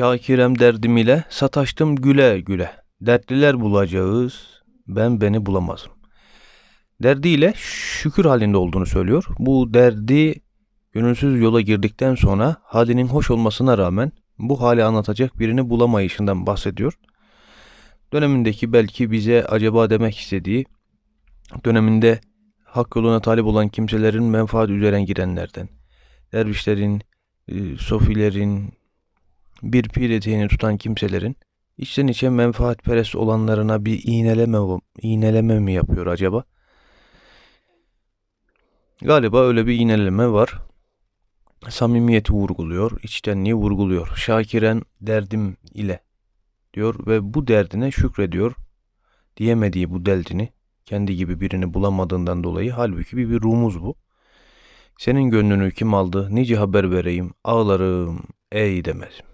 Şakirem derdim ile sataştım güle güle. Dertliler bulacağız, ben beni bulamazım. Derdiyle şükür halinde olduğunu söylüyor. Bu derdi gönülsüz yola girdikten sonra halinin hoş olmasına rağmen bu hali anlatacak birini bulamayışından bahsediyor. Dönemindeki belki bize acaba demek istediği döneminde hak yoluna talip olan kimselerin menfaat üzere girenlerden, dervişlerin, e, sofilerin, bir pir eteğini tutan kimselerin içten içe menfaatperest olanlarına bir iğneleme, iğneleme mi yapıyor acaba? Galiba öyle bir iğneleme var. Samimiyeti vurguluyor, içtenliği vurguluyor. Şakiren derdim ile diyor ve bu derdine şükrediyor. Diyemediği bu derdini kendi gibi birini bulamadığından dolayı halbuki bir, bir rumuz bu. Senin gönlünü kim aldı? Nice haber vereyim. Ağlarım ey demez.